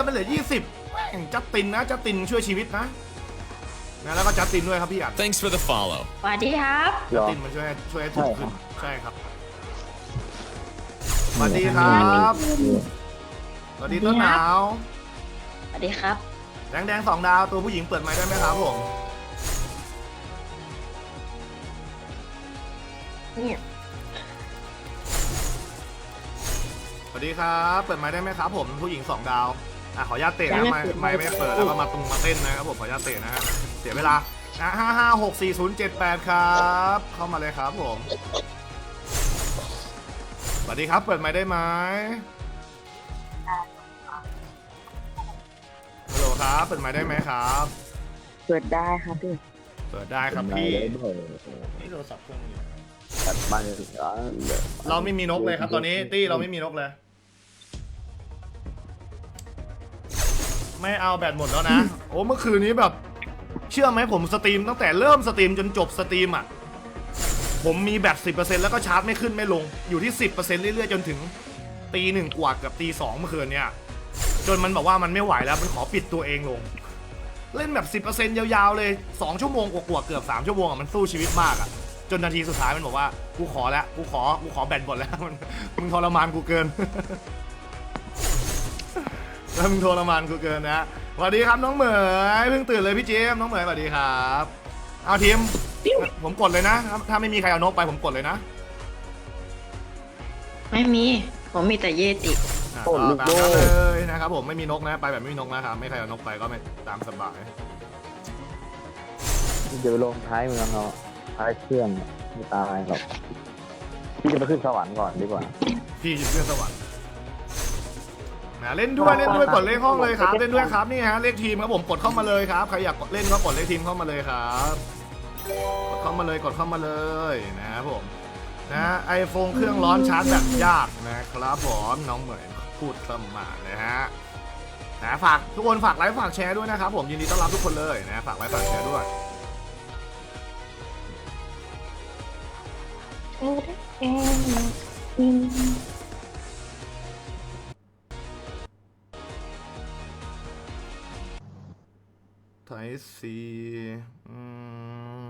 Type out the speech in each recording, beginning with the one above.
อดมันเหลือ 20แม่งจัดตินนะจัดตินช่วยชีวิตนะนะแล้วก็จัดตินด้วยครับพี่อัด Thanks for the follow. สวัสดีครับจัดตินมันช่วยให้ช่วยให้ถูกขึ้นใช่ครับสวัสดีครับสวัสดีต้นหนาวสวัสดีครับ แดงแดงๆสองดาวตัวผู้หญิงเปิดไมค์ได้ไหมครับผมเนี่ยสวัสดีครับ เปิดไมค์ได้ไหมครับผมผู้หญิงสองดาว อะขออนุญาตเตะนะไมค์ไมค์ไม่เปิดแล้วก็มาตุงมาเต้นนะครับผมขออนุญาตเตะนะฮะเสียเวลานะห้าห้าหกสี่ศูนย์เจ็ดแปดครับ เข้ามาเลยครับผมสวัสดีครับ เปิดไมค์ได้ไหมฮัลโหลครับ เปิดไมค์ได้ไหมครับ เปิดได้ครับพี่ เปิดได้ครับพี่ได้เลยนี่โทรศัพท์เครื่องนี้ตัดบ้านร้านเราไม่มีนกเลยครับตอนนี้ตี้เราไม่มีนกเลย ไม่เอาแบตหมดแล้วนะ โอ้เมื่อคืนนี้แบบ เชื่อไหมผมสตรีมตั้งแต่เริ่มสตรีมจนจบสตรีมอะ ผมมีแบต10%แล้วก็ชาร์จไม่ขึ้นไม่ลง อยู่ที่ 10%เรื่อยๆ จนถึงตีหนึ่งกว่ากับตีสองเมื่อคืนเนี่ย จนมันบอกว่ามันไม่ไหวแล้ว มันขอปิดตัวเองลง เล่นแบบ 10%ยาวๆเลย 2 ชั่วโมงกว่าๆเกือบ 3 ชั่วโมงอะมันสู้ชีวิตมากอะ จนนาทีสุดท้ายมันบอกว่ากูขอแล้วกูขอกูขอแบตหมดแล้วมันมึงทรมานกูเกิน แล้วมึงทรมานกูเกินนะสวัสดีครับน้องเหมยเพิ่งตื่นเลยพี่เจมส์น้องเหมยสวัสดีครับ เอาทีมผมกดเลยนะ ถ้าไม่มีใครเอานกไปผมกดเลยนะไม่มี ผมมีแต่เยติอะก็ตามนั้นเลยนะครับผมไม่มีนกนะไปแบบไม่มีนกนะครับไม่ใครเอานกไปก็ไม่ตามสบาย จะไปลงท้ายเมืองเราท้ายเครื่องไม่ตายหรอกพี่จะไปขึ้นสวรรค์ก่อนดีกว่า พี่อยู่เพื่อนสวรรค์ นะเล่นด้วยเล่นด้วยกดเลขห้องเลยครับเล่นด้วยครับนี่ฮะเลขทีมครับผมกดเข้ามาเลยครับใครอยากเล่นก็กดเลขทีมเข้ามาเลยครับกดเข้ามาเลยกดเข้ามาเลยนะครับผมนะไอโฟนเครื่องร้อนชาร์จแบบยากนะครับผมน้องเหมยพูดสมานะฮะนะฝากทุกคนฝากไลค์ฝากแชร์ด้วยนะครับผมยินดีต้อนรับทุกคนเลยนะฝากไลค์ฝากแชร์ด้วยไซีอืม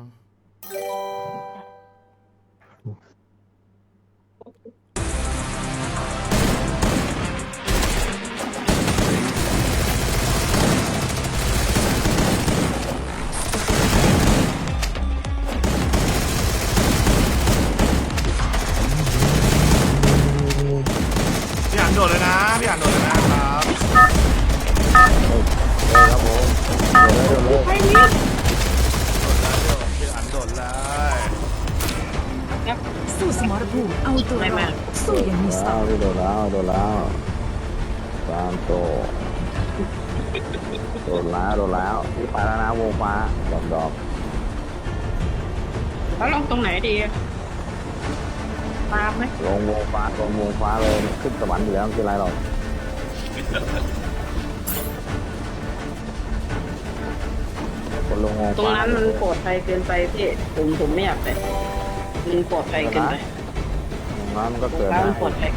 พี่อ่านโดดเลยนะ พี่อ่านโดดเลยนะครับเออครับผม สู้สมรภูมิเอาตัวรอดสู้อย่างมีสไตแล้วล์พี่โดนแล้วโดนแล้วตามโตโดนแล้วโดนแล้วพี่ไปแล้วนะวงฟ้าดอกดอกแล้วลงตรงไหนดีตามไหมลงวงฟ้าลงวงฟ้าเลยขึ้นสวรรค์อยู่แล้วไม่เป็นไรหรอกคนลงวงตรงฟ้านั้นมันปลอดภัยเกินไปพี่ผมผมไม่อยากไป มันปลอดภัยเกินไปตรงนั้นมันก็ตรงเกิดนั้นได้มันปลอดภัย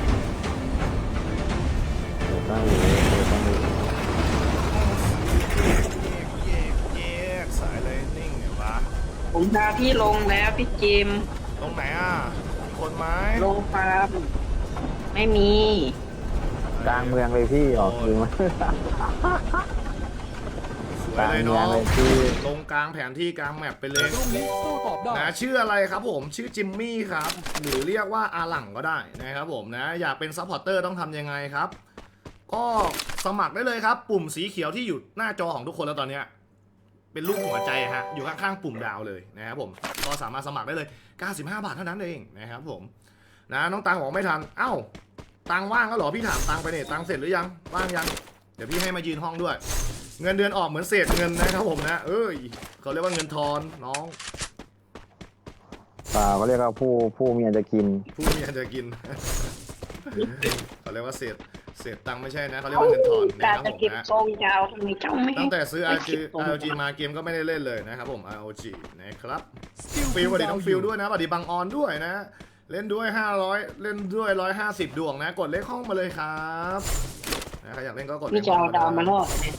เกิดได้อยู่เกิดได้อยู่แยกแยกสายเลยนิ่งเนี่ยวะผมพาพี่ลงแล้วพี่เจมส์ตรงไหนอะคนไหมลงฟาร์มไม่มีกลางเมืองเลยพี่ออกคือมัน สวกยลางเลยเมืองเนาะเลยพี่ลงกลางแผนที่กลางแมปไปเลยนะชื่ออะไรครับผมชื่อจิมมี่ครับ หรือเรียกว่าอาหลังก็ได้นะครับผมนะ อยากเป็นซัพพอร์เตอร์ต้องทำยังไงครับ ก็สมัครได้เลยครับ ปุ่มสีเขียวที่อยู่หน้าจอของทุกคนแล้วตอนเนี้ยเป็นรูปหัวใจฮะอยู่ข้างๆปุ่มดาวเลยนะครับผมก็สามารถสมัครได้เลย 95 บาทเท่านั้นเองนะครับผมนะน้องตังบอกไม่ทัน เอ้า ตังว่างก็หรอพี่ถามตังไปเนี่ยตังเสร็จหรือยัง ว่างยัง เดี๋ยวพี่ให้มายืนห้องด้วย เงินเดือนออกเหมือนเศษเงินนะครับผมนะเอ้ยเขาเรียกว่าเงินทอนน้องเปล่าเขาเรียกว่าผู้ผู้มีอันจะกิน ผู้มีอันจะกินเขาเรียกว่าเศษเศษตังค์ไม่ใช่นะเขาเรียกว่าเงินทอนนะการครับจะผมเก็บนะทรงยาวทำไมเจ้าไม่ตั้งแต่ซื้อไม่ RG เก็บทรง RG มาเกมก็ไม่ได้เล่นเลยนะครับผม ROG นะครับฟิลสวัสดีต้องฟิลด้วยนะสวัสดีบังออนด้วยนะ เล่นด้วย 500 เล่นด้วย 150 ดวงนะ กดเลขห้องมาเลยครับนะใครอยากเล่นก็กดนี่จะเอาดาวมาล่อเนี่ย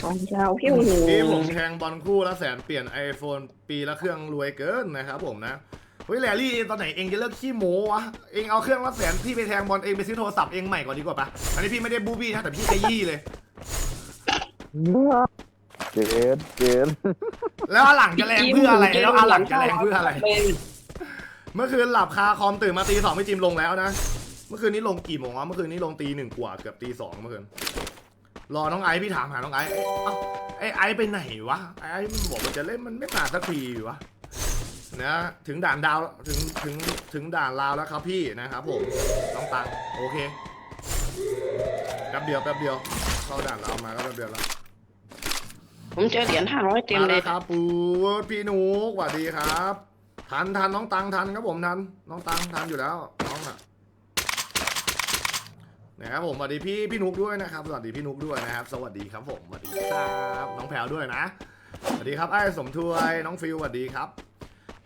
สองดาวพี่โอ้โหพี่ผมแทงบอลคู่ละแสนเปลี่ยน iPhone ปีละเครื่องรวยเกินนะครับผมนะเฮ้ยแลลี่ตอนไหนเองจะเลิกขี้โม้วะเองเอาเครื่องละแสนพี่ไปแทงบอลเองไปซื้อโทรศัพท์เองใหม่ก่อนดีกว่าปะอันนี้พี่ไม่ได้บูบี้นะแต่พี่ขยี้เลยเกดเกดแล้วอาหลังจะแรงเพื่ออะไรแล้วอาหลังจะแรงเพื่ออะไรเป็นเมื่อคืนหลับคาคอมตื่นมาตีสองพี่จิมลงแล้วนะเมื่อคืนนี้ลงกี่โมงวะเมื่อคืนนี้ลงตีหนึ่งกว่าเกือบตีสองเมื่อคืน รอน้องไอซ์พี่ถามหาน้องไอซ์เอ๊ะเอ้าไอไอซ์ไปไหนวะไอไอซ์มันบอกว่าจะเล่นมันไม่มาสักทีวะนะถึงด่านดาวถึงถึงถึงด่านลาวแล้วครับพี่นะครับผมน้องตังโอเคแป๊บเดียวแป๊บเดียวเข้าด่านลาวมาก็แป๊บเดียวแล้วผมเจอเหรียญห้าร้อยเต็มมาเลแล้ยวครับปูพี่หนูสวัสดีครับ ทันทันน้องตังทันครับผมทันน้องตังทันอยู่แล้ว น้องอะนะครับผมสวัสดีพี่พี่นุกด้วยนะครับสวัสดีพี่นุกด้วยนะครับ สวัสดีครับผมสวัสดีครับน้องแพรวด้วยนะสวัสดีครับไอ้สมทวยน้องฟิวสวัสดีครับ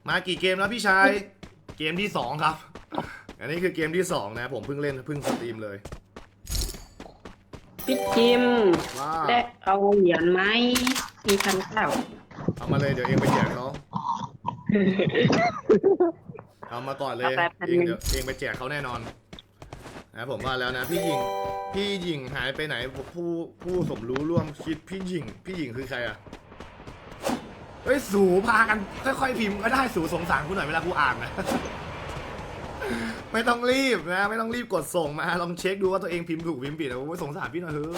มากี่เกมแล้วพี่ชายเกมที่สองครับ อันนี้คือเกมที่สองนะผมเพิ่งเล่นเพิ่งสตรีมเลยพี่จิมว่าได้เอาเหรียญไหมมีพันเก้าเอามาเลยเดี๋ยวเองไปแจกเขาเอามาก่อนเลยเอาไปพันเองหนึ่งเดี๋ยวเองไปแจกเขาแน่นอน นะผมว่าแล้วนะพี่หญิงพี่หญิงหายไปไหนผู้ผู้สมรู้ร่วมคิดพี่หญิงพี่หญิงคือใครอะเฮ้ยสูพากันค่อยๆพิมพ์ก็ได้สูสงสารกูหน่อยเวลากูอ่านนะไม่ต้องรีบนะ ไม่ต้องรีบกดส่งมา ลองเช็คดูว่าตัวเองพิมพ์ถูกพิมพ์ผิดนะโอ้ยสงสารพี่หน่อยเถอะ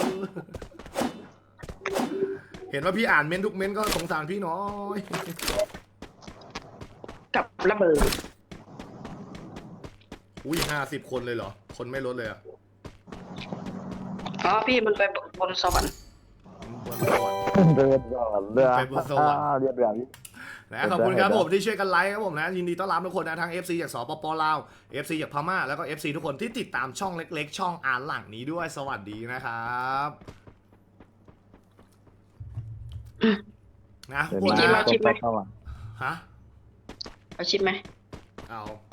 เห็นว่าพี่อ่านเม้นทุกเม้นก็สงสารพี่น้อย กับระเบิด อุ้ยห้าสิบคนเลยเหรอ คนไม่ลดเลยอะอ๋อพี่มันไปบนสวรรค์บนสวรรค์ เดินก่อนเรือไปบนสวรรค์เรียบร้อย นะขอบคุณครับผมที่ช่วยกันไลค์ครับผมนะยินดีต้อนรับทุกคนนะทั้ง FC จากสปปลาว FC จากพม่าแล้วก็ FC ทุกคนที่ติดตามช่องเล็กๆ ช่องอ่านหลังนี้ด้วยสวัสดีนะครับนะทุกเดินคนมานะก็เข้ามาฮะเอาชิปไหมเอานะ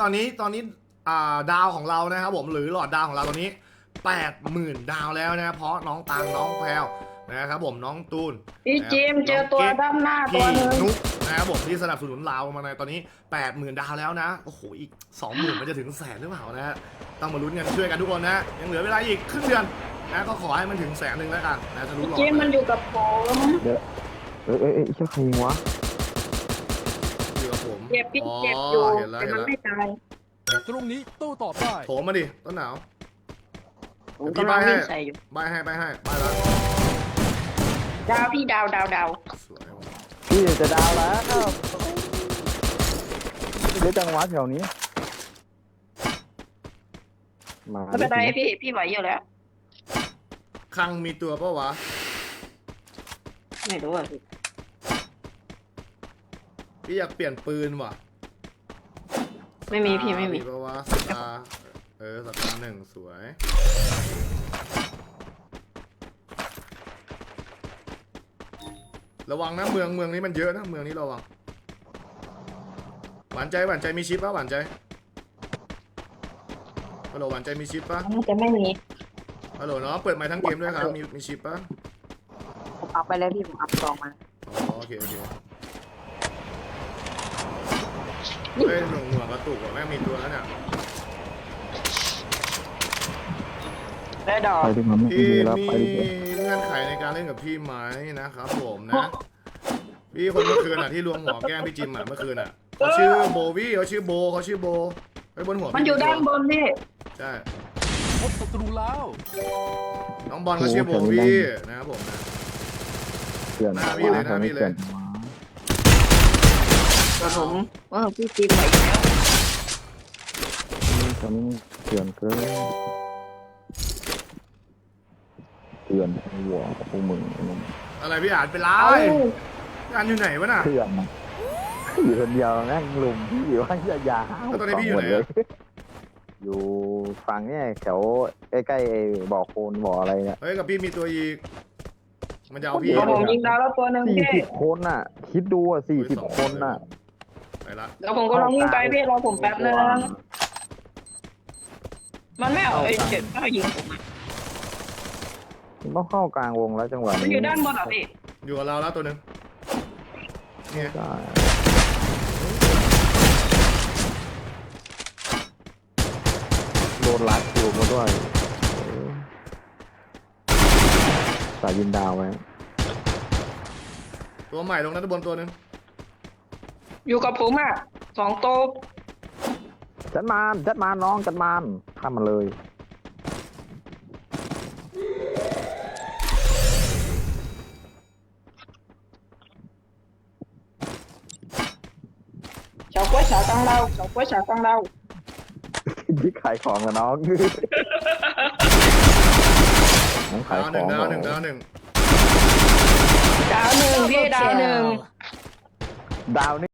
ตอนนี้ตอนนี้อ่าดาวของเรานะครับผมหรือหลอดดาวของเราตอนนี้แปดหมื่นดาวแล้วนะเพราะน้องตังน้องแพรวนะครับผมน้องตูนพี่จิมเจอตัวด้านหน้าตัพี่วหนึงนุกนะครับผมที่สนับสนุนเรามาในตอนนี้ 80,000 ดาวแล้วนะโอ้โหอีก 20,000 มันจะถึงแสนหรือเปล่านะฮะต้องมาลุ้นกันช่วยกันทุกคนนะยังเหลือเวลาอีกครึ่งเดือนนะก็ขอให้มันถึงแสนหนึ่งแล้วกันนะจะรู้พี่หลอดจิมมันอยู่กับผมเอ้ยเอ้ยเอ้ยเชื่อใครวะอยู่กับผมเจ็บพี่เจ็บอยู่ เห็นแล้วแต่เห็นมันแล้ว ไม่ตายตรงนี้โต้ตอบได้ โถมาดิต้นหนาว ผมพี่กำลังใบ้ให้วิ่งใส่อยู่ใบให้ใบให้ใบแล้วดาวพี่ดาวดาวดาวสวยว่ะพี่จะดาวแล้วเดี๋ยวจังหวะแถวนี้ มาไม่เป็นไรพี่พี่ไหวอยู่แล้ว คังมีตัวปะวะ ไม่รู้อะพี่ พี่อยากเปลี่ยนปืนว่ะไม่มีพี่ไม่มีปะวะสตาร์เออสตาร์หนึ่งสวย ระวังนะเมืองเมืองนี้มันเยอะนะเมืองนี้ระวัง หวานใจหวานใจมีชิปปะหวานใจฮัลโหลหวานใจมีชิปปะน่าจะไม่มีฮัลโหลเนาะเปิดไมค์ทั้งเกมด้วยครับมีมีชิปปะผมอัพไปเลยพี่ผมอัพซองมาอ๋อโอเคโอเค เฮ้ยหนุ่มหัวกระตุกว่ะแม่งมีตัวแล้วเนี่ยได้ดอกไปดีกว่าไม่พี่ดีแล้วมีไปดีกว่าเงื่อนไขในการเล่นกับพี่ไหมนะครับผมนะ พี่คนเมื่อคืนอะที่รวมหัวแกล้งพี่จิมอะเมื่อคืนอะเขาชื่อโบวี่เขาชื่อโบเขาชื่อโบไอ้บนหัวมันอยู่ด้านบนพี่ใช่พบศัตรูแล้วน้องบอลเขาชื่อโบวี่นะครับผมนะ เปลี่ยนหน้าพี่เลยหน้าพี่เลย แต่ผมว่าพี่จิมไหวอยู่แล้วตอนนี้เปลี่ยนเกินเปลี่ยนหัวพวกมึงอะไรพี่อ่านเป็นไรเอ้าพี่อ่านอยู่ไหนวะน่ะเพื่อนนะอยู่คนเดียวแม่งลุมพี่อยู่ว่ายายาแล้วตอนนี้พี่อยู่ไหนอะ อยู่ฝั่งเนี่ยแถวใกล้ๆไอ้บ่อโคลนบ่ออะไรเนี่ย เฮ้ยกับพี่มีตัวอีก มันจะเอาพี่เพราะผมยิงดาวแล้วตัวหนึ่งสี่พี่สิบคนน่ะ คิดดูอะสี่สิบคนน่ะ ไปละแล้วผมก็ลองวิ่งไปพี่รอผมแป๊บนึงมันไม่เอาไอ้เจ็ดก็ยิงผมอะต้องเข้ากลางวงแล้วจังหวะมันนี้อยู่ด้านบนเหรอพี่อยู่กับเราแล้วตัวหนึ่งเนี่ยใช่โดนลัดอยู่มาด้วยเออสายยินดาวไว้ตัวใหม่ลงนั้นบนตัวหนึ่ง อยู่กับผมอะสองโตะจัดมานจัดมานน้องจัดมานข้ามมาเลย เฉาก้วยเฉาตังเราเฉาก้วยเฉาตังเรายิ่ขายของกับน้อง น้องขายดาวขหนึ่องงดาวหนึ่งเหรอดาวหนึ่งดาวหนึ่งพี่ดาวหนึ่ง Kill. ดาวนี่